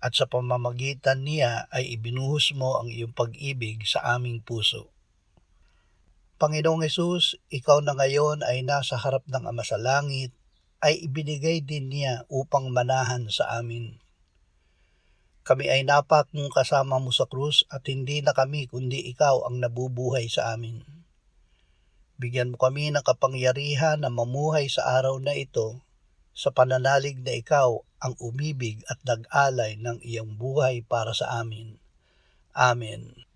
at sa pamamagitan niya ay ibinuhos mo ang iyong pag-ibig sa aming puso. Panginoong Yesus, ikaw na ngayon ay nasa harap ng Ama sa langit, ay ibinigay din niya upang manahan sa amin. Kami ay napak mong kasama mo sa krus at hindi na kami kundi ikaw ang nabubuhay sa amin. Bigyan mo kami ng kapangyarihan na mamuhay sa araw na ito sa pananalig na ikaw ang umibig at nag-alay ng iyong buhay para sa amin. Amen.